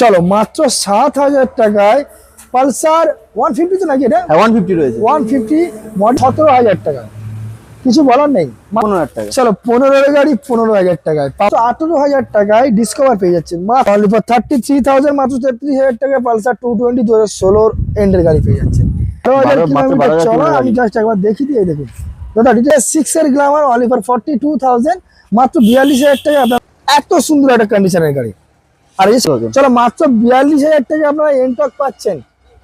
চলো মাত্র সাত হাজার টাকায় পালসার ওয়ান ফিফটি তো নাকি এটা? হ্যাঁ ওয়ান ফিফটি রয়েছে। ওয়ান ফিফটি সতেরো হাজার টাকা। কিছু বলার নেই? পনেরো হাজার টাকা। চলো পনেরো গাড়ি পনেরো হাজার টাকায়। আঠেরো হাজার টাকায় ডিসকভার পেয়ে যাচ্ছে। মাত্র থার্টি থ্রি থাউজেন্ড মাত্র তেত্রিশ হাজার টাকায় পালসার টু টোয়েন্টি দু হাজার ষোলোর এন্ডের গাড়ি পেয়ে যাচ্ছেন চলো আমি। জাস্ট একবার দেখি দিয়ে দেখুন। দাদা ডিটেল সিক্স এর গ্লামার অলিভার ফর্টি টু থাউজেন্ড মাত্র বিয়াল্লিশ হাজার টাকা এত সুন্দর একটা কন্ডিশনের গাড়ি। আর এই চলো মাত্র বিয়াল্লিশ হাজার টাকা আপনারা এনটক পাচ্ছেন।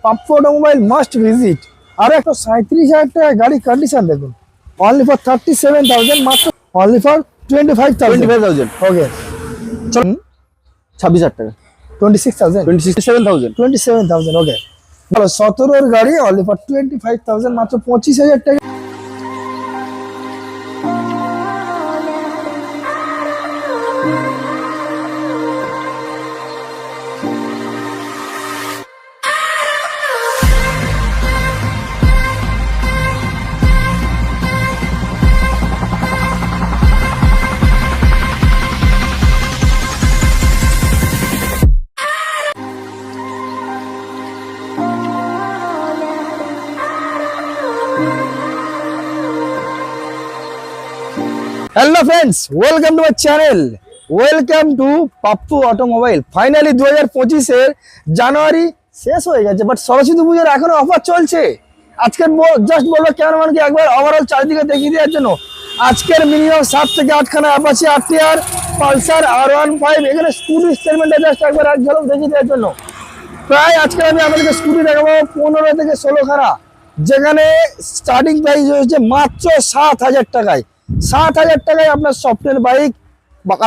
পাপ্পু অটোমোবাইল মাস্ট ভিজিট আর একটা সাঁত্রিশ হাজার টাকা গাড়ি কন্ডিশন দেখুন। Only for thirty seven thousand মাত্র only for twenty five twenty five thousand okay চলুন ছাব্বিশ হাজার টাকা। Twenty six thousand twenty sixty seven thousand twenty seven thousand okay সতেরোর গাড়ি only for twenty five thousand মাত্র পঁচিশ হাজার টাকা। Hello friends welcome to my channel welcome to Pappu Automobile finally দু হাজার পঁচিশের জানুয়ারি শেষ হয়ে গেছে বাট সরস্বতী পুজোর এখনও অফার চলছে। আজকের জাস্ট বলব ক্যামেরাম্যানকে একবার ওভারঅল চারিদিকে দেখিয়ে দেওয়ার জন্য। আজকের মিনিমাম সাত থেকে আটখানা Apache RTR Pulsar R one five এখানে স্কুটি স্টেটমেন্টটা জাস্ট একবার এক ঝলক দেখিয়ে দেওয়ার জন্য। প্রায় আজকে আমি আপনাদেরকে স্কুটি দেখাবো পনেরো থেকে ষোলো খানা। যেখানে স্টার্টিং প্রাইস রয়েছে মাত্র সাত হাজার টাকায়। সাত হাজার টাকায় আপনার সফটওয়্যার বাইক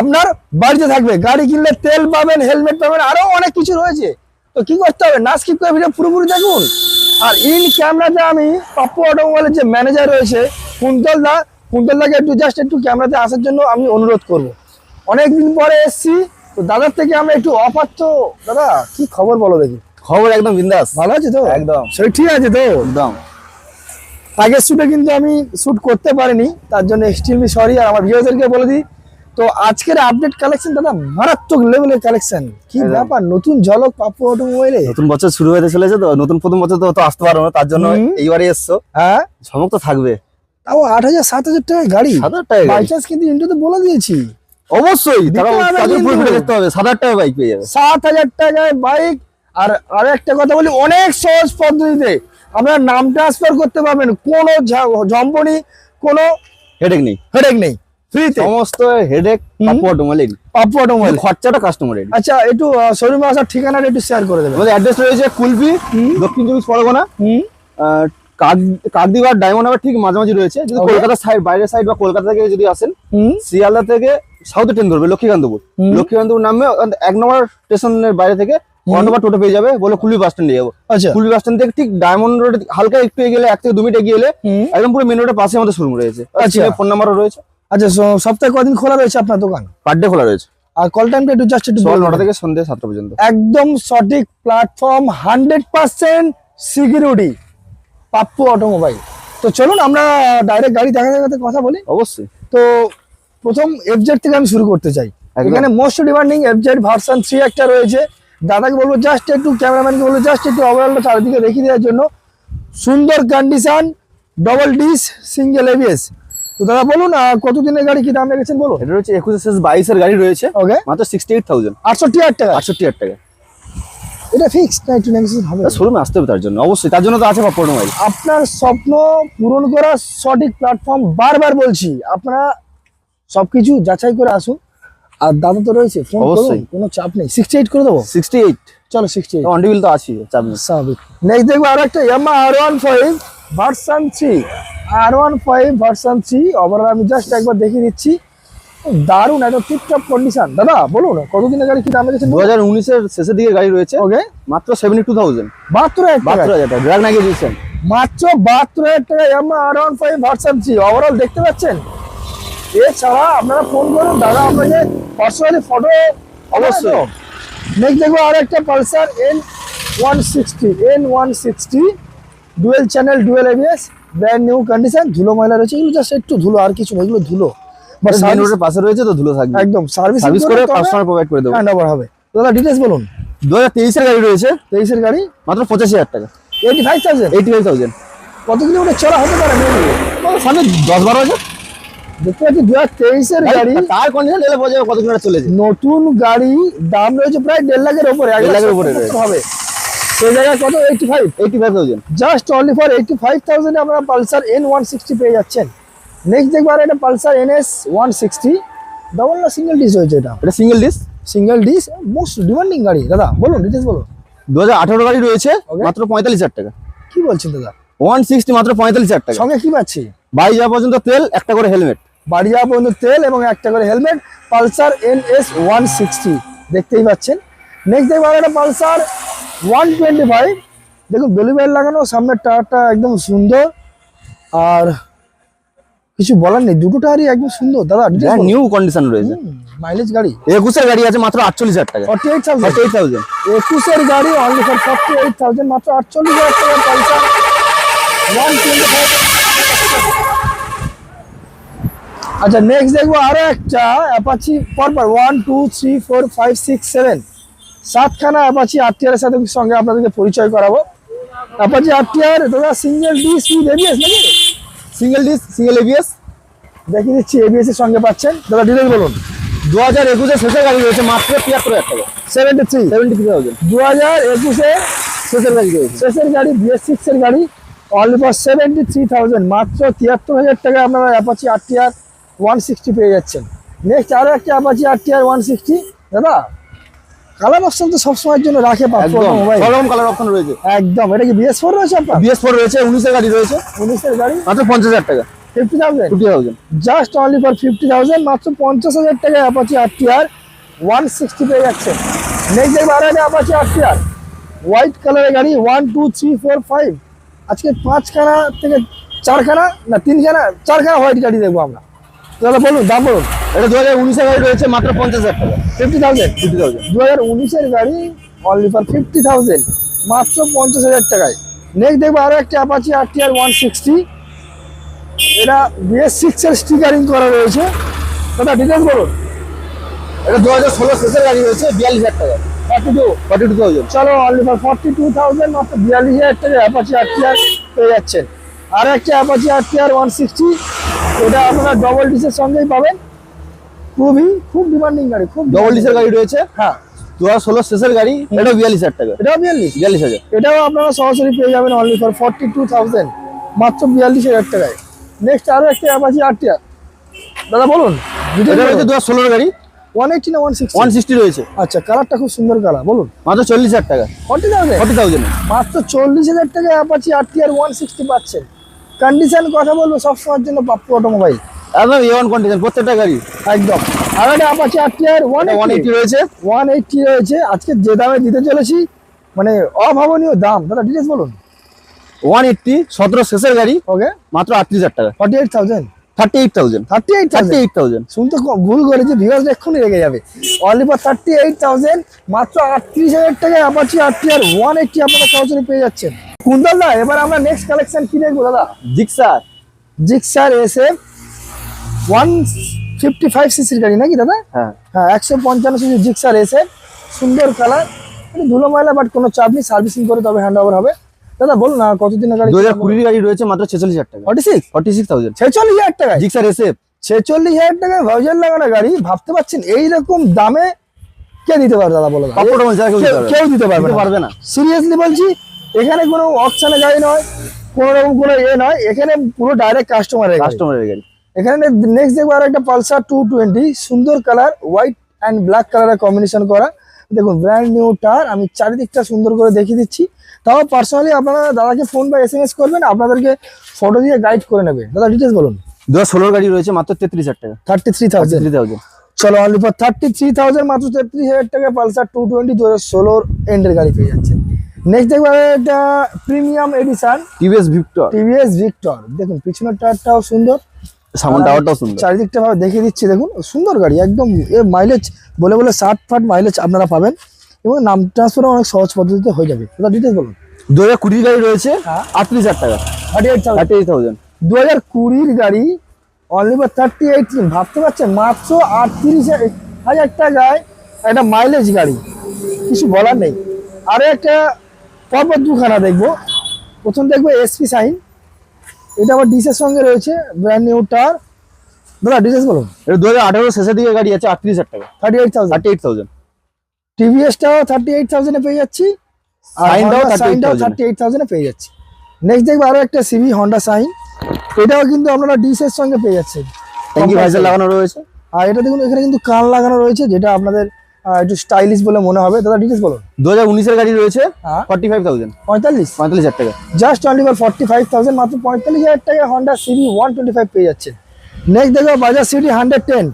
আপনার বাড়িতে থাকবে। গাড়ি কিনলে তেল পাবেন হেলমেট পাবেন আরও অনেক কিছু রয়েছে। তো কি করতে হবে? না স্কিপ করে ভিডিও পুরোপুরি দেখুন। আর ইন ক্যামেরাতে আমি পাপ্পু অটোমোবাইলের যে ম্যানেজার রয়েছে কুন্তল দা কুন্তল দাকে একটু জাস্ট একটু ক্যামেরাতে আসার জন্য আমি অনুরোধ করব। অনেক দিন পরে এসছি তো দাদার থেকে আমরা একটু অফার তো দাদা কি খবর বলো দেখি? খবর একদম বিন্দাস। ভালো আছে তো? একদম। সেই ঠিক আছে তো? একদম। আগের শুটে কিন্তু আমি শুট করতে পারিনি তার জন্য এক্সট্রিমলি সরি আর আমার ভিউয়ারদেরকে বলে দিই তো আজকের আপডেট কালেকশন দাদা মারাত্মক লেভেলের কালেকশন কি ব্যাপার নতুন ঝলক পাপ্পু অটোমোবাইলে নতুন বছর শুরু হতে চলেছে তো? নতুন প্রথম বছর তো আসতে পারব না তার জন্য এইবারে এসছো। হ্যাঁ। ঝমক তো থাকবে। তাও আট হাজার সাত হাজার টাকায় গাড়ি। সাত হাজার টাকা বাই চান্স কিন্তু ইন্টুতে বলে দিয়েছি। অবশ্যই। পুরো সাত টাকা বাইক পেয়ে যাবে। সাত হাজার টাকায় বাইক আর আর একটা কথা বলি অনেক সহজ পদ্ধতিতে। আপনারা নাম ট্রান্সফার করতে পারবেন। কোনো জম্পনি কোনো হেডেক নেই। হেডেক নেই। ফ্রিতে সমস্ত হেডেক খরচাটা কাস্টমারের আচ্ছা একটু শোরুমে আসার ঠিকানাটা একটু শেয়ার করে দেবেন। আমাদের অ্যাড্রেস রয়েছে কুলপি দক্ষিণ চব্বিশ পরগনা। ডায়মন্ড ঠিক মাঝামাঝি রয়েছে। যদি Okay. সাইড বাইরের সাইড বা কলকাতা থেকে যদি আসেন শিয়ালদা থেকে সাউথে ট্রেন ধরবে লক্ষ্মীকান্তপুর। লক্ষ্মীকান্তপুর থেকে এক নম্বর স্টেশনের বাইরে থেকে ওয়ান নম্বর টোটো পেয়ে যাবে বলে কুলবি বাস স্ট্যান্ডে যাব। আচ্ছা। কুলবি বাস স্ট্যান্ড থেকে ঠিক ডায়মন্ড রোড হালকা একটু গেলে এক থেকে দু মিনিট এগিয়ে গেলে একদম পুরো মেন রোডের পাশে আমাদের শোরুম রয়েছে। আচ্ছা। ফোন নাম্বারও রয়েছে। আচ্ছা সপ্তাহে কদিন খোলা রয়েছে আপনার দোকান? পার ডে খোলা রয়েছে। আর কল টাইমটা একটু জাস্ট একটু সকাল নটা থেকে সন্ধ্যে সাতটা পর্যন্ত। একদম সঠিক platform hundred percent security Pappu Automobile তো চলুন আমরা ডাইরেক্ট গাড়ি দেখা দেখাতে কথা বলি। অবশ্যই। তো প্রথম এফজেড থেকে আমি শুরু করতে চাই। এখানে most demanding FZ version three একটা রয়েছে। দাদাকে বলব জাস্ট একটু ক্যামেরাম্যানকে বলব জাস্ট একটু ওভারঅলটা চারিদিকে দেখিয়ে দেওয়ার জন্য। সুন্দর condition double disc single ABS তো দাদা বলুন কত দিনের গাড়ি কি দাম রেখেছেন বলুন? এটা রয়েছে একুশ এস বাইশের গাড়ি রয়েছে ওকে মাত্র সিক্সটি এইট থাউজেন্ড আটষট্টি হাজার টাকা। আটষট্টি হাজার টাকা। এটা ফিক্সড না একটু নেগোসিয়েট হবে শোরুমে আসতে হবে তার জন্য অবশ্যই। তার জন্য তো আছে আপনার স্বপ্ন পূরণ করার সঠিক প্ল্যাটফর্ম বারবার বলছি আপনারা সবকিছু যাচাই করে আসুন। আর দাদা তো রয়েছে ফোন করুন কোনো চাপ নেই। সিক্সটি এইট করে দেবো? সিক্সটি এইট চলো সিক্সটি এইট অনডিবিল তো আছে চাপ নেই। স্বাভাবিক। নেক্সট দেখব আর একটা Yamaha R one five version three R one five version three overall আমি জাস্ট একবার দেখিয়ে দিচ্ছি। দারুণ একদম টিপটপ কন্ডিশন দাদা বলুন কতদিনের গাড়ি কি দাম রেখেছেন? দু হাজার উনিশের শেষের দিকে গাড়ি রয়েছে। ওকে মাত্র সেভেন্টি টু থাউজেন্ড বাহাত্তর বাহাত্তর হাজার টাকা ড্রাগ নাকি দিয়েছেন। মাত্র বাহাত্তর হাজার টাকা Yamaha R one five version three overall দেখতে পাচ্ছেন? এছাড়া আপনারা ফোন করুন দাদা আপনাকে পার্সোনালি ফটো অবশ্যই। নেক্সট দেখব আর একটা Pulsar N one sixty N one sixty dual channel dual ABS brand new condition ধুলো ময়লা রয়েছে এগুলো জাস্ট একটু ধুলো আর কিছু না এগুলো ধুলো। বা রোডের পাশে রয়েছে তো ধুলো থাকবে। একদম সার্ভিস সার্ভিস করে কাস্টমার প্রোভাইড করে দেবো। হ্যান্ড ওভার হবে। দাদা ডিটেলস বলুন। দু হাজার তেইশের গাড়ি রয়েছে। তেইশের গাড়ি? মাত্র পঁচাশি হাজার টাকা। Eighty five thousand eighty five thousand কত কিলোমিটার চলা হতে পারে সামনে দশ বারো হাজার। দেখতে পাচ্ছি দু হাজার তেইশের গাড়ি। তার কন্ডিশন এলে বোঝা কত কিলোমিটার চলেছে নতুন গাড়ি দাম রয়েছে প্রায় দেড় লাখের উপরে এক দেড় লাখের উপরে রয়েছে। হবে। সেই জায়গায় কত? Eighty five eighty five thousand just only for eighty five thousand আপনারা পালসার এন ওয়ান সিক্সটি পেয়ে যাচ্ছেন। নেক্সট দেখবার এটা Pulsar N S one sixty double না সিঙ্গেল ডিস হয়েছে এটা? এটা single disc single disc most demanding গাড়ি। দাদা বলুন ডিটেলস বলুন। দু হাজার আঠারো গাড়ি রয়েছে. মাত্র পঁয়তাল্লিশ হাজার টাকা। কি বলছেন দাদা? ওয়ান সিক্সটি মাত্র পঁয়তাল্লিশ হাজার টাকা। সঙ্গে কি পাচ্ছি? বাড়ি যাওয়া পর্যন্ত তেল একটা করে হেলমেট। বাড়ি যাওয়া পর্যন্ত তেল এবং একটা করে helmet Pulsar N S one sixty. দেখতেই পাচ্ছেন। নেক্সট দেখবার একটা পালসার ওয়ান টোয়েন্টি ফাইভ। দেখুন বেলু বেল লাগানো সামনের টায়ারটা একদম সুন্দর। আর কিছু বলার নেই দুটো টায়ারই একদম সুন্দর। দাদা নিউ কন্ডিশন রয়েছে। মাইলেজ গাড়ি। একুশের গাড়ি আছে মাত্র আটচল্লিশ হাজার টাকা। Forty eight thousand eight thousand একুশের গাড়ি only for forty eight thousand মাত্র আটচল্লিশ হাজার টাকা পালসার। One twenty five. আচ্ছা নেক্সট দেখব আরও একটা অ্যাপাচি পরপর one two three four five six seven সাতখানা Apache RTR সাথে সঙ্গে আপনাদেরকে পরিচয় করাবো। অ্যাপাচি আরটিআর দাদা সিঙ্গেল ডিস উইথ এবিএস নাকি? সিঙ্গেল ডিস সিঙ্গেল এবিএস দেখিয়ে দিচ্ছি এবিএস এর সঙ্গে পাচ্ছেন। দাদা ডিটেলস বলুন। দু হাজার একুশে শেষের গাড়ি রয়েছে মাত্র তিয়াত্তর হাজার টাকা। Seventy three seventy three thousand দু হাজার একুশে শেষের গাড়ি রয়েছে। শেষের গাড়ি বিএস সিক্স এর গাড়ি only for seventy three thousand মাত্র তিয়াত্তর হাজার টাকা আপনারা Apache R T R one sixty পেয়ে যাচ্ছেন। নেক্সট আরও একটা Apache R T R one sixty দাদা কালার অপশন তো সবসময়ের জন্য রাখে সব কালার অপশন রয়েছে। একদম এটা কি বিএস ফোর রয়েছে আপনার? বিএস ফোর রয়েছে উনিশের গাড়ি রয়েছে। উনিশের গাড়ি? মাত্র পঞ্চাশ হাজার টাকা। Fifty thousand fifty thousand just only for fifty thousand মাত্র পঞ্চাশ হাজার টাকা Apache R T R one sixty পেয়ে নেক্সট দেখব আরও একটা Apache R T R white কালারের গাড়ি one two three four five আজকে পাঁচখানা থেকে চারখানা না তিনখানা চারখানা হোয়াইট গাড়ি দেখব আমরা। দাদা বলুন দাম বলুন। এটা দু হাজার উনিশের গাড়ি রয়েছে মাত্র পঞ্চাশ হাজার টাকা। ফিফটি থাউজেন্ড ফিফটি থাউজেন্ড দু হাজার উনিশের গাড়ি অনলি ফর ফিফটি থাউজেন্ড মাত্র পঞ্চাশ হাজার টাকায়। নেক্সট দেখব আরও একটা Apache R T R one sixty এটা বিএস সিক্স এর স্টিকারিং করা রয়েছে। দাদা ডিটেলস বলুন। এটা দু হাজার ষোলো শেষের গাড়ি রয়েছে বিয়াল্লিশ হাজার টাকা। Forty two forty two thousand চলো only for forty two thousand মাত্র বিয়াল্লিশ হাজার টাকা অ্যাপাচি আর টি আর পেয়ে যাচ্ছেন। আর একটা Apache R T R one sixty এটা আপনারা ডবল ডিসের সঙ্গেই পাবেন। খুবই খুব ডিমান্ডিং গাড়ি খুব ডবল ডিসের গাড়ি রয়েছে। হ্যাঁ। দু হাজার ষোলো শেষের গাড়ি এটা বিয়াল্লিশ হাজার টাকা। এটাও বিয়াল্লিশ? বিয়াল্লিশ হাজার। এটাও আপনারা সরাসরি পেয়ে যাবেন only for forty two thousand মাত্র বিয়াল্লিশ হাজার টাকায়। নেক্সট আরও একটা অ্যাপাচি আর টি আর দাদা বলুন। রয়েছে দু হাজার ষোলোর গাড়ি। ওয়ান এইটি না ওয়ান সিক্স ওয়ান সিক্সটি রয়েছে। আচ্ছা কালারটা খুব সুন্দর কালার বলুন। মাত্র চল্লিশ হাজার টাকা। ফর্টি থাউজেন্ড ফর্টি থাউজেন্ড মাত্র চল্লিশ হাজার টাকা Apache R T R one sixty পাচ্ছেন। কন্ডিশন কথা বলব সব সময়ের জন্য প্রাপ্য অটোমোবাইল একদম এ ওয়ান কন্ডিশন প্রত্যেকটা গাড়ি। একদম। আর একটা আর ওয়ান ওয়ান এইটি রয়েছে। ওয়ান এইটটি রয়েছে। আজকে যে দামে দিতে চলেছি মানে অভাবনীয় দাম। দাদা ডিটেলস বলুন। ওয়ান এইটটি সতেরো শেষের গাড়ি। ওকে মাত্র আটত্রিশ হাজার টাকা। Forty eight thousand thirty eight thousand thirty eight thirty eight thousand শুনতে ক- ভুল করেছে ভিউয়ার্স এক্ষুনি রেগে যাবে। Only for thirty eight thousand মাত্র আটত্রিশ হাজার টাকায় অ্যাপাচি আটটি আর ওয়ান এইটটি আপনারা সরাসরি পেয়ে যাচ্ছেন। কুন্দল দা এবার আমরা নেক্সট কালেকশন কি দেখব দাদা? Gixxer Gixxer S one fifty five সিসির গাড়ি নাকি দাদা? হ্যাঁ। হ্যাঁ একশো পঞ্চান্ন সিসি জিক্সার এস সুন্দর কালার ধুলো ময়লা বাট কোনো চাপ নেই সার্ভিসিং করে তবে হ্যান্ড ওভার হবে। দাদা বলুন না কতদিনের গাড়ি দু হাজার কুড়ির গাড়ি রয়েছে মাত্র ছেচল্লিশ হাজার টাকা forty six forty six thousand ছেচল্লিশ হাজার টাকায়? জিক্সার এসে ছেচল্লিশ হাজার টাকায় ভাউজার লাগানো গাড়ি ভাবতে পারছেন এইরকম দামে কে দিতে পারবে দাদা বলো কেউ দিতে পারবে পারবে না। সিরিয়াসলি বলছি এখানে কোনো অপশানে গাড়ি নয় কোনো রকম কোনো এ নয় এখানে পুরো ডাইরেক্ট কাস্টমারের কাস্টমারের গাড়ি। এখানে নেক্সট দেখব আর একটা পালসার টু টোয়েন্টি সুন্দর কালার হোয়াইট অ্যান্ড ব্ল্যাক কালারের কম্বিনেশন করা। দেখুন ব্র্যান্ড নিউ টার আমি চারিদিকটা সুন্দর করে দেখিয়ে দিচ্ছি। তাও পার্সোনালি আপনারা দাদাকে ফোন বা এস এম এস করবেন আপনাদেরকে ফটো দিয়ে গাইড করে নেবে। দাদা ডিটেলস বলুন। দু হাজার গাড়ি রয়েছে মাত্র তেত্রিশ হাজার টাকা। Thirty three thousand three thousand চলো only for thirty three thousand মাত্র তেত্রিশ হাজার টাকা পালসার টু টোয়েন্টি দু হাজার ষোলোর এন্ডের গাড়ি পেয়ে যাচ্ছেন। নেক্সট দেখব একটা premium edition TVS Victor TVS Victor দেখুন পিছনের টায়ারটাও সুন্দর। সামন টাওয়ারটাও সুন্দর। চারিদিকটা ভাবে দেখিয়ে দিচ্ছি দেখুন সুন্দর গাড়ি একদম এর মাইলেজ বলে বলে ষাট ফাট মাইলেজ আপনারা পাবেন। এবং নাম ট্রান্সফার অনেক সহজ পদ্ধতিতে হয়ে যাবে। দাদা ডিটেলস বলুন। দু হাজার কুড়ির গাড়ি রয়েছে হ্যাঁ। আটত্রিশ হাজার টাকা। Thirty eight thirty eight thousand দু হাজার কুড়ির গাড়ি অনলি ফর থার্টি এইট ভাবতে পারছেন? মাত্র আটত্রিশ হাজার টাকায় একটা মাইলেজ গাড়ি। কিছু বলার নেই। আরও একটা পরপর দুখানা দেখব। প্রথম দেখব এসপি সাইন এটা আবার ডিসের সঙ্গে রয়েছে ব্র্যান্ড নিউ টার দাদা ডিটেলস বলুন। এটা দু হাজার আঠারো শেষের দিকে গাড়ি আছে আটত্রিশ হাজার টাকা। Thirty eight thousand thirty eight thousand টিভিএসটাও thirty eight থাউজেন্ডে পেয়ে যাচ্ছি সাইনটাও থার্টি এইট থাউজেন্ডে পেয়ে যাচ্ছি। নেক্সট দেখব আরও একটা সিভি হন্ডা সাইন এটাও কিন্তু আপনারা ডিসের সঙ্গে পেয়ে যাচ্ছেন। ট্যাঙ্কি ভাইজার লাগানো রয়েছে। আর এটা দেখুন এখানে কিন্তু কান লাগানো রয়েছে যেটা আপনাদের একটু স্টাইলিশ বলে মনে হবে। দাদা ডিটেলস বলুন। দু হাজার উনিশের গাড়ি রয়েছে ফর্টি ফাইভ থাউজেন্ড পঁয়তাল্লিশ। পঁয়তাল্লিশ হাজার টাকা। Just only for forty five thousand মাত্র পঁয়তাল্লিশ হাজার টাকা Honda CB one twenty five পেয়ে যাচ্ছে নেক্সট দেখো বাজাজ সিটি হান্ড্রেড টেন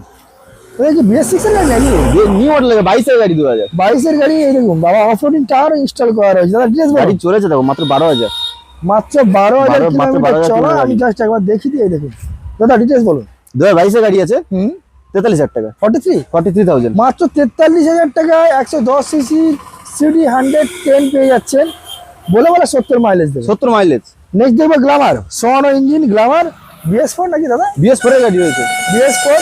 কি বিএস সিক্স এর গাড়ি নাকি নিউ মডেল বাইশের গাড়ি দু হাজার বাইশের গাড়ি এই বাবা অফ রোডিং টাওয়ার ইনস্টল করা রয়েছে। দাদা ডিটেলস গাড়ি চলেছে দেখো মাত্র বারো হাজার মাত্র বারো হাজার বারো- মাত্র কিলোমিটার 12,000 চলা। আমি জাস্ট একবার দেখি দিয়ে দেখুন। দাদা ডিটেলস বলুন দু হাজার বাইশের গাড়ি আছে? হুম। তেতাল্লিশ হাজার টাকা। Forty three forty three thousand মাত্র তেতাল্লিশ হাজার টাকায় একশো দশ সিসি সিডি হান্ড্রেড টেন পেয়ে যাচ্ছেন। বলে বলে সত্তর মাইলেজ দেবে। সত্তর মাইলেজ নেক্সট দেখব গ্লামার সোয়ানো ইঞ্জিন গ্লামার বিএস ফোর নাকি দাদা? বিএস ফোরের গাড়ি রয়েছে। বিএস ফোর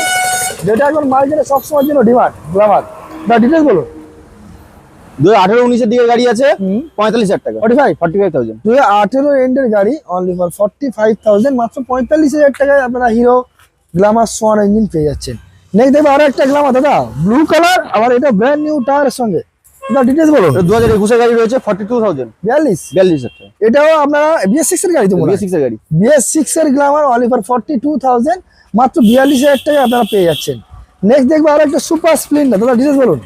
যেটা এখন মার্কেটে সবসময়ের জন্য ডিমান্ড গ্লামার দা ডিটেলস বলুন। দু হাজার আঠারো উনিশের দিকে গাড়ি আছে পঁয়তাল্লিশ হাজার টাকা। Forty five forty five thousand দু হাজার আঠেরো এন্ডের গাড়ি only for forty five thousand মাত্র পঁয়তাল্লিশ হাজার টাকায় আপনারা হিরো গ্লামার সোয়ান ইঞ্জিন পেয়ে যাচ্ছেন। নেক্সট দেখব আরও একটা গ্লামার দাদা ব্লু কালার আবার এটা ব্র্যান্ড নিউ টায়ারের সঙ্গে। দা ডিটেলস বলুন। দু হাজার একুশের গাড়ি রয়েছে ফর্টি টু থাউজেন্ড বিয়াল্লিশ? বিয়াল্লিশ হাজার এটাও আপনারা বিএস সিক্স এর গাড়ি তো গাড়ি। বিএস সিক্স এর Glamour only for forty two thousand মাত্র বিয়াল্লিশ হাজার টাকা আপনারা পেয়ে যাচ্ছেন। নেক্সট দেখব আরও একটা সুপার স্প্লেন্ডার দাদা ডিটেলস বলুন।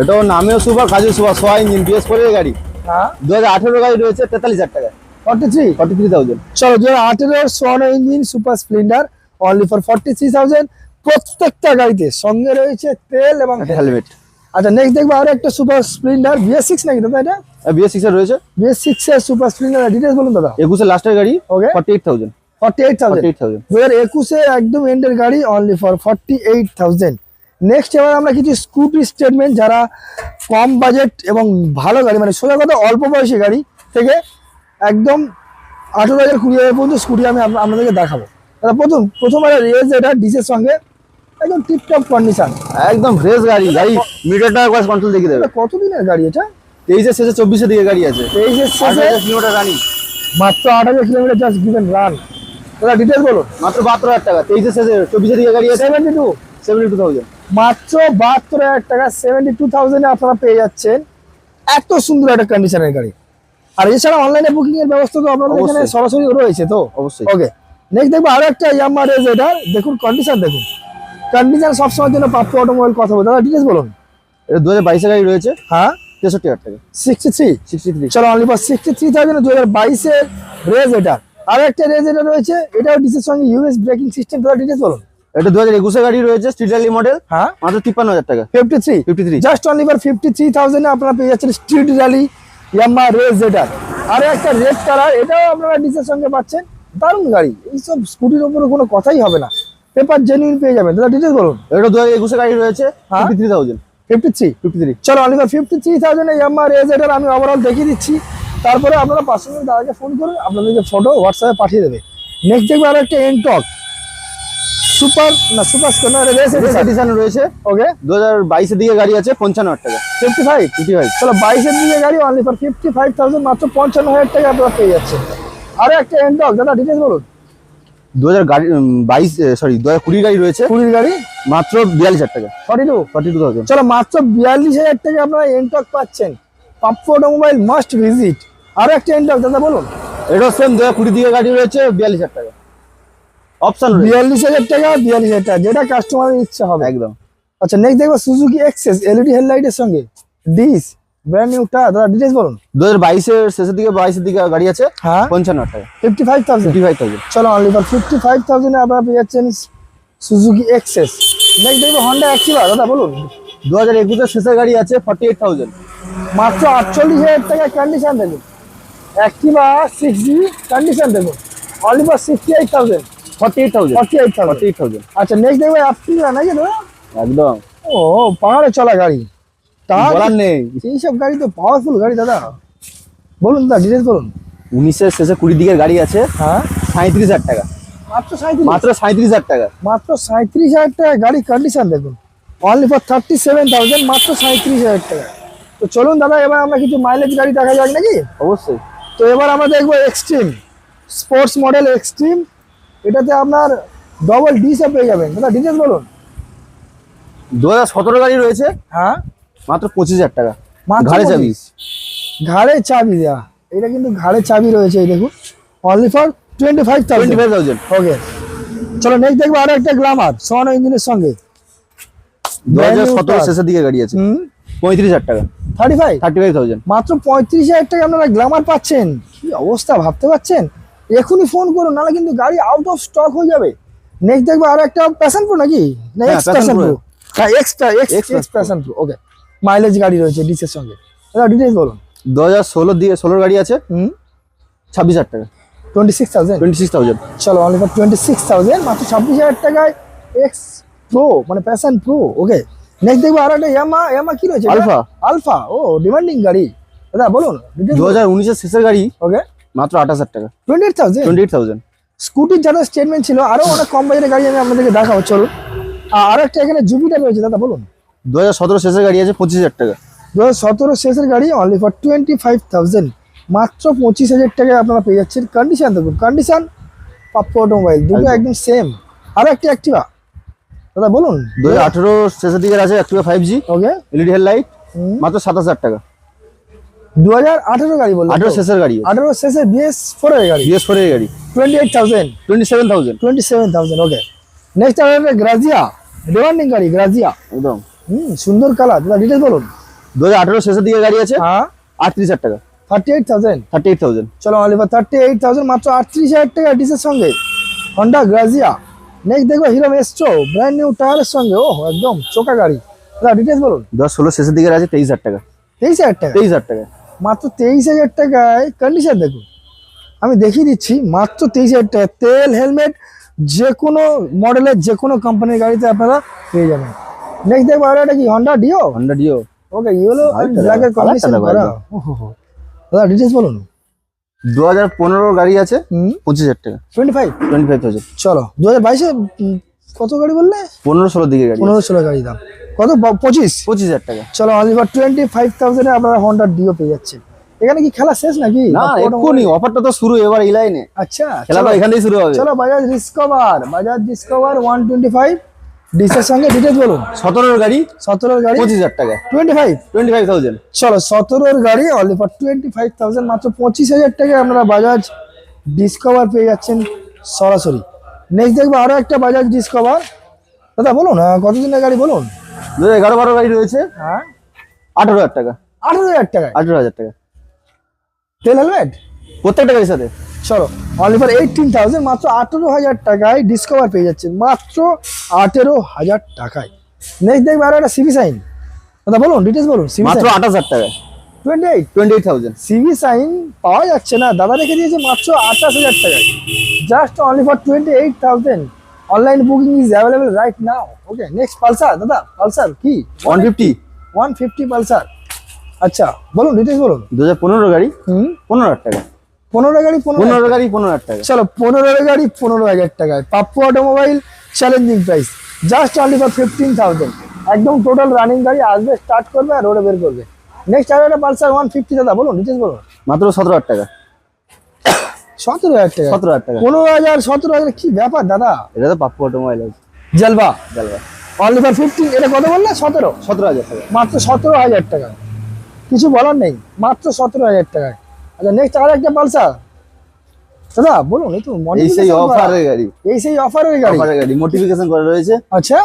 এটাও নামেও সুপার কাজেও সুপার সোয়া ইঞ্জিন বিএস ফোরের গাড়ি। হ্যাঁ। দু হাজার আঠেরো গাড়ি রয়েছে তেতাল্লিশ হাজার টাকা forty three forty three thousand চলো দু হাজার আঠেরোর সোয়ানো engine super Splendor only for forty three thousand প্রত্যেকটা গাড়িতে সঙ্গে রয়েছে তেল এবং হেলমেট আচ্ছা নেক্সট দেখব আরও একটা সুপার স্প্লেন্ডার বিএস সিক্স নাকি দাদা এটা? বিএস সিক্সের রয়েছে। বিএস সিক্স এর সুপার স্প্লেন্ডার ডিটেলস বলুন দাদা। একুশের লাস্টের গাড়ি ওকে ফর্টি এইট থাউজেন্ড একুশে একদম এন্ডের গাড়ি only for forty eight thousand next এবার আমরা কিছু স্কুটি স্টেটমেন্ট যারা কম বাজেট এবং ভালো গাড়ি মানে সোজা কথা অল্প বয়সী গাড়ি থেকে একদম আঠেরো হাজার কুড়ি হাজার পর্যন্ত স্কুটি আমি আপনাদেরকে দেখাবো। দাদা প্রথম প্রথমবার রেস এটা ডিসের সঙ্গে একদম টিপটপ কন্ডিশন একদম ফ্রেশ গাড়ি গাড়ি মিটারটা একবার কন্ট্রোল দেখিয়ে দেবে। এটা কতদিনের গাড়ি এটা? তেইশের শেষে চব্বিশের দিকে গাড়ি আছে। তেইশের শেষে কিলোমিটার রানিং মাত্র আট হাজার কিলোমিটার জাস্ট গিভেন রান দাদা ডিটেলস মাত্র বাহাত্তর হাজার টাকা। শেষে দিকে গাড়ি seventy two seventy two thousand মাত্র বাহাত্তর হাজার টাকা। সেভেন্টি টু থাউজেন্ডে আপনারা পেয়ে যাচ্ছেন। এত সুন্দর একটা কন্ডিশনের গাড়ি। আর এছাড়া অনলাইনে বুকিং এর ব্যবস্থা তো আপনাদের এখানে অবশ্যই। সরাসরি রয়েছে তো? অবশ্যই। ওকে নেক্সট দেখব আরও একটা রেজ এটা। দেখুন কন্ডিশন দেখুন। কন্ডিশন সবসময়ের জন্য প্রাপ্য অটোমোবাইল কথা বলতে দাদা ডিটেলস বলুন। এটা দু হাজার বাইশের গাড়ি রয়েছে। হ্যাঁ। তেষট্টি হাজার টাকা। সিক্সটি থ্রি সিক্সটি থ্রি চলো only for sixty three thousand দু হাজার বাইশের রেজ এটা। আরও একটা রেজ এটা রয়েছে এটাও ডিসের সঙ্গে ইউএস ব্রেকিং সিস্টেম দাদা ডিটেলস বলুন। এটা দু হাজার একুশের গাড়ি রয়েছে স্ট্রিট র্যালি মডেল হ্যাঁ। মাত্র তিপ্পান্ন হাজার টাকা। Fifty three fifty three just only for fifty three থাউজেন্ডে আপনারা পেয়ে যাচ্ছেন স্ট্রিট র্যালি ইয়াম্মা রেস যেটার আর একটা রেড কালার এটাও আপনারা ডিসের সঙ্গে পাচ্ছেন। দারুণ গাড়ি এইসব স্কুটির ওপরে কোনো কথাই হবে না। পেপার জেনুইন পেয়ে যাবেন। দাদা ডিটেলস বলুন। এটা দু হাজার একুশের গাড়ি রয়েছে হ্যাঁ? Fifty three thousand fifty three fifty three চলো only for fifty three thousand Yamaha Race এটার আমি ওভারঅল দেখিয়ে দিচ্ছি। তারপরে আপনারা পার্সোনাল দাদাকে ফোন করুন আপনাদেরকে ফটো হোয়াটসঅ্যাপে পাঠিয়ে দেবে। নেক্সট দেখব আর একটা এনটক সুপার না সুপার স্কোনার রেস এডিশন রয়েছে। ওকে দু হাজার বাইশের দিকে গাড়ি আছে পঞ্চান্ন হাজার টাকা। ফিফটি ফাইভ ফিফটি ফাইভ চলো বাইশের দিকে গাড়ি only for fifty five thousand মাত্র পঞ্চান্ন হাজার টাকা আপনারা পেয়ে যাচ্ছেন। আরও একটা এনটক দাদা ডিটেলস বলুন। দু হাজার গাড়ি বাইশ সরি দু হাজার কুড়ি গাড়ি রয়েছে। কুড়ির গাড়ি? মাত্র বিয়াল্লিশ হাজার টাকা। Forty two forty two thousand চলো মাত্র বিয়াল্লিশ হাজার টাকা আপনারা এনটক পাচ্ছেন। পাপ্পু অটোমোবাইল মাস্ট ভিজিট আরও একটা এন্টক দাদা বলুন। এটাও সেম দু কুড়ি দিকে গাড়ি রয়েছে বিয়াল্লিশ হাজার টাকা। অপশন বিয়াল্লিশ হাজার টাকা বিয়াল্লিশ হাজার টাকা যেটা কাস্টমারের ইচ্ছা হবে। একদম। আচ্ছা নেক্সট দেখব সুজুকি এক্সেস এলইডি হেডলাইটের সঙ্গে। ডিস ব্র্যান্ড নিউ টা দাদা ডিটেলস বলুন। দু হাজার বাইশের শেষের দিকে বাইশের দিকে গাড়ি আছে হ্যাঁ। পঞ্চান্ন টাকা। Fifty five thousand fifty five thousand চলো অনলি ফর ফিফটি ফাইভ থাউজেন্ডে আপনারা পেয়ে যাচ্ছেন সুজুকি এক্সেস নেক্সট দেখব হন্ডা অ্যাক্টিভা দাদা বলুন। দু হাজার একুশের শেষের গাড়ি আছে ফর্টি এইট থাউজেন্ড মাত্র আটচল্লিশ হাজার টাকা কন্ডিশন দেখুন অ্যাক্টিভা সিক্স জি কন্ডিশন দেখুন only for sixty eight thousand forty eight thousand forty eight forty thousand eight thousand আচ্ছা নেক্সট দেখব অ্যাক্টিভা নাকি দাদা? একদম। ও পাহাড়ে চলা গাড়ি। তা নেই। এইসব গাড়ি তো পাওয়ারফুল গাড়ি দাদা। বলুন দাদা ডিটেলস বলুন। উনিশের শেষে কুড়ি দিকের গাড়ি আছে। হ্যাঁ। সাঁত্রিশ হাজার টাকা। মাত্র সাঁত্রিশ মাত্র সাঁত্রিশ হাজার টাকা। মাত্র সাঁত্রিশ হাজার টাকা গাড়ি কন্ডিশন দেখুন। Only for thirty seven thousand মাত্র সাঁত্রিশ হাজার টাকা। তো চলুন দাদা এবার আমরা কিছু মাইলেজ গাড়ি দেখা যাক নাকি? অবশ্যই। তো এবার আমরা দেখব এক্সট্রিম স্পোর্টস মডেল এক্সট্রিম এটাতে আপনার ডবল ডিসে পেয়ে যাবেন। দাদা ডিটেলস বলুন। দু হাজার সতেরো গাড়ি রয়েছে। হ্যাঁ? মাত্র পঁচিশ হাজার টাকা। ঘাড়ে চাবি। ঘাড়ে চাবি দেওয়া এটা কিন্তু ঘাড়ে চাবি রয়েছে এই দেখুন। Only for twenty five twenty thousand five thousand okay চলো নেক্সট দেখব আরও একটা গ্লামার সোয়ানো ইঞ্জিনের সঙ্গে। দু হাজার সতেরো শেষের দিকে গাড়ি আছে। হুম। পঁয়ত্রিশ হাজার টাকা। Thirty five thirty five thousand মাত্র পঁয়ত্রিশ হাজার টাকা আপনারা গ্লামার পাচ্ছেন। কি অবস্থা ভাবতে পারছেন? এখনই ফোন করুন নাহলে কিন্তু গাড়ি আউট অফ স্টক হয়ে যাবে। নেক্সট দেখব আরও একটা প্যাশন প্রো নাকি? না এক্স প্যাশন প্রো হ্যাঁ X X X passion pro okay mileage গাড়ি রয়েছে ডিসের সঙ্গে। ডিটেলস বলুন। দু হাজার ষোলোর দিকে ষোলোর গাড়ি আছে। হুম। ছাব্বিশ হাজার টাকা। Twenty six thousand twenty six thousand চলো only for twenty six thousand মাত্র ছাব্বিশ হাজার টাকায় এক্স প্রো মানে প্যাশন প্রো ওকে নেক্সট দেখব আর একটা ইয়ামা ইয়ামা কি রয়েছে? Alpha। আলফা ও ডিমান্ডিং গাড়ি। দাদা বলুন দু হাজার উনিশের শেষের গাড়ি ওকে মাত্র আঠাশ হাজার টাকা। Twenty eight thousand twenty eight thousand স্কুটির যারা স্টেটমেন্ট ছিল আরও অনেক কম বাজারের গাড়ি আমি আপনাদেরকে দেখাবো চলুন। আর একটা এখানে জুপিটার রয়েছে দাদা বলুন। দু হাজার সতেরো শেষের গাড়ি আছে পঁচিশ হাজার টাকা। দু হাজার সতেরো শেষের গাড়ি only for twenty five thousand মাত্র পঁচিশ হাজার টাকায় আপনারা পেয়ে যাচ্ছেন কন্ডিশন দেখুন কন্ডিশন পাপ্পু অটোমোবাইল দুটো। একদম। সেম আরও একটা অ্যাক্টিভা দাদা বলুন। দু হাজার আঠেরো শেষের দিকে আছে একটু five G okay LED headlight মাত্র সাতাশ হাজার টাকা। দু হাজার আঠেরো গাড়ি বলুন আঠেরো শেষের গাড়ি। আঠেরো শেষে বিএস ফোরের গাড়ি। বিএস ফোরের গাড়ি twenty eight thousand twenty seven thousand twenty seven thousand okay next একটা গ্রাজিয়া ডিমান্ডিং গাড়ি গ্রাজিয়া একদম। হুম সুন্দর কালার দাদা ডিটেলস বলুন। দু হাজার আঠেরো শেষের দিকে গাড়ি আছে। হ্যাঁ। আটত্রিশ হাজার টাকা। Thirty eight thousand thirty eight thousand চলো অলিভার থার্টি এইট থাউজেন্ড মাত্র আটত্রিশ হাজার টাকা ডিসের সঙ্গে। হন্ডা গ্রাজিয়া নেক্সট দেখব হিরো এস্ট্রো ব্র্যান্ড নিউ টায়ারের সঙ্গে ও একদম চোকা গাড়ি। দাদা ডিটেলস বলুন। দু হাজার ষোলো শেষের দিকে আছে তেইশ হাজার টাকা। তেইশ হাজার টাকা? তেইশ হাজার টাকা। মাত্র তেইশ হাজার টাকায় কন্ডিশন দেখুন আমি দেখিয়ে দিচ্ছি মাত্র তেইশ হাজার টাকা তেল হেলমেট যে কোনো মডেলের যে কোনো কোম্পানির গাড়িতে আপনারা পেয়ে যাবেন। নেক্সট দেখব আর একটা কি Honda Dio Honda Dio okay yellow ব্ল্যাকের কম্বিনেশন করা। দাদা ডিটেলস বলুন। দু হাজার পনেরো গাড়ি আছে পঁচিশ হাজার টাকা। Twenty five twenty five thousand চলো দু হাজার বাইশে কত গাড়ি বললে? পনেরো ষোলোর দিকে গাড়ি। পনেরো ষোলো গাড়ি দাম। কত? পঁচিশ? পঁচিশ হাজার টাকা। চলো অনলি টোয়েন্টি ফাইভ থাউজেন্ডে আপনারা হন্ডা ডিও পেয়ে যাচ্ছেন এখানে কি খেলা শেষ নাকি? না এক্ষুনি অফারটা তো শুরু এবার এই লাইনে আচ্ছা খেলা তো চলো, এখান শুরু হবে। চলো Bajaj Discover Bajaj Discover one twenty five ডিসের সঙ্গে ডিটেলস বলুন। সতেরোর গাড়ি সতেরোর গাড়ি? পঁচিশ হাজার টাকা। Twenty five twenty five thousand চলো সতেরোর গাড়ি only for twenty five thousand মাত্র পঁচিশ হাজার টাকায় আপনারা বাজাজ ডিসকভার পেয়ে যাচ্ছেন সরাসরি। নেক্সট দেখব আরও একটা বাজাজ ডিসকভার দাদা বলুন হ্যাঁ, কতদিনের গাড়ি বলুন? দু হাজার এগারো বারো গাড়ি রয়েছে। হ্যাঁ। আঠারো হাজার টাকা। আঠারো হাজার টাকায়? আঠারো হাজার টাকা। তেল হেলমেট প্রত্যেকটা গাড়ির সাথে। চলো অনলি ফর এইটিন থাউজেন্ড মাত্র আঠেরো হাজার টাকায় ডিসকভার পেয়ে যাচ্ছেন। মাত্র আঠেরো হাজার টাকায়। নেক্সট দেখবে আরও একটা সিভি সাইন দাদা বলুন ডিটেলস বলুন মাত্র আঠাশ হাজার টাকা twenty eight twenty eight thousand CB Shine পাওয়া যাচ্ছে না। দাদা রেখে দিয়েছে মাত্র আঠাশ হাজার টাকায়। Just only for twenty eight thousand online booking is available right now okay next Pulsar দাদা পালসার কি? One fifty one fifty Pulsar আচ্ছা বলুন ডিটেলস বলুন। দু হাজার পনেরো গাড়ি। হুম। পনেরো হাজার টাকা। পনেরো গাড়ি পনেরো গাড়ি পনেরো হাজার টাকা। চলো পনেরো গাড়ি পনেরো হাজার টাকায়। Pappu automobile challenging price just only for fifteen thousand একদম টোটাল রানিং গাড়ি আসবে স্টার্ট করবে আর রোডে বের করবে। নেক্সট আর একটা পালসার ওয়ান ফিফটি দাদা বলুন ডিটেলস বলুন। মাত্র সতেরো হাজার টাকা। সতেরো হাজার টাকা? সতেরো হাজার টাকা। পনেরো হাজার সতেরো হাজার কি ব্যাপার দাদা? এটা তো পাপ্পু অটোমোবাইল আছে। জলবা। জালবা। অনলি ফর ফিফটিন এটা কত বললে? সতেরো? সতেরো হাজার টাকা। মাত্র সতেরো হাজার টাকা। কিছু বলার নেই মাত্র সতেরো হাজার টাকায়। আচ্ছা নেক্সট আর একটা পালসার। দাদা বলুন এই তো এই সেই। অফারের গাড়ি। এই সেই অফারের গাড়ি? অফারের গাড়ি মোটিফিকেশন করা রয়েছে। আচ্ছা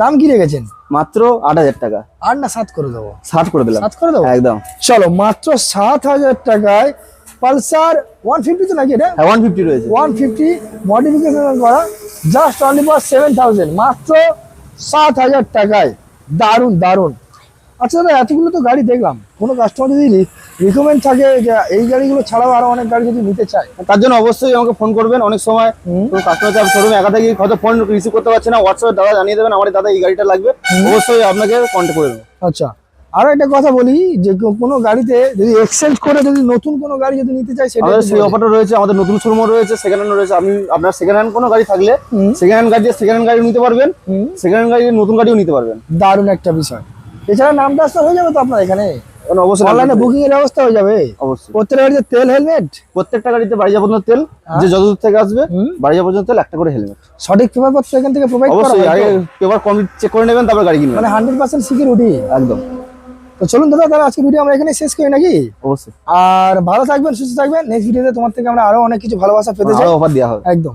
দাম কি রেখেছেন? মাত্র আট হাজার টাকা। আর না সাত করে দেবো? ষাট করে দিলাম। সাত করে দেবো? একদম। চলো মাত্র সাত হাজার টাকায় পালসার ওয়ান ফিফটি তো নাকি এটা? হ্যাঁ ওয়ান ফিফটি রয়েছে। ওয়ান ফিফটি মডিফিকেশন করা just only for seven thousand মাত্র সাত হাজার টাকায়। দারুণ দারুণ। আচ্ছা দাদা এতগুলো তো গাড়ি দেখলাম। কোনো কাস্টমার যদি রিকমেন্ড থাকে যে এই গাড়িগুলো ছাড়াও আরও অনেক গাড়ি যদি নিতে চায়। তার জন্য অবশ্যই আমাকে ফোন করবেন। অনেক সময়। কাস্টমার চাপ শোরুমে একা থেকে হয়তো ফোন রিসিভ করতে পারছে না। হোয়াটসঅ্যাপে দাদা জানিয়ে দেবেন আমার দাদা এই গাড়িটা লাগবে। অবশ্যই আপনাকে কন্ট্যাক্ট করে দেবো। আচ্ছা আরও একটা কথা বলি যে কোনো গাড়িতে যদি এক্সচেঞ্জ করে যদি নতুন কোনো গাড়ি যদি নিতে চাই সেটা সেই অফারটা রয়েছে আমাদের নতুন শোরুমও রয়েছে সেকেন্ড হ্যান্ড রয়েছে। আপনি আপনার সেকেন্ড হ্যান্ড কোনো গাড়ি থাকলে সেকেন্ড হ্যান্ড গাড়ি সেকেন্ড হ্যান্ড গাড়ি নিতে পারবেন। সেকেন্ড হ্যান্ড গাড়ি নতুন গাড়িও নিতে পারবেন। দারুণ একটা বিষয়। এছাড়া নাম ট্রান্সফার হয়ে যাবে তো আপনার এখানে? অনলাইনে বুকিং এর ব্যবস্থা হয়ে যাবে? অবশ্যই। গাড়িতে তেল হেলমেট প্রত্যেকটা গাড়িতে পর্যন্ত তেল যে যত দূর থেকে আসবে পর্যন্ত তেল একটা করে হেলমেট সঠিক পেপার পত্র এখান থেকে প্রোভাইড করা অবশ্যই হয় আগে পেপার কমপ্লিট চেক করে নেবেন তারপর গাড়ি কিনবেন। মানে সিকিউরিটি একদম। তো চলুন দাদা তাহলে আজকে ভিডিও আমরা এখানে শেষ করি নাকি? অবশ্যই। আর ভালো থাকবেন সুস্থ থাকবেন। নেক্সট ভিডিওতে তোমার থেকে আমরা আরও অনেক কিছু ভালোবাসা পেতে চাই। অফার দেওয়া হবে। একদম।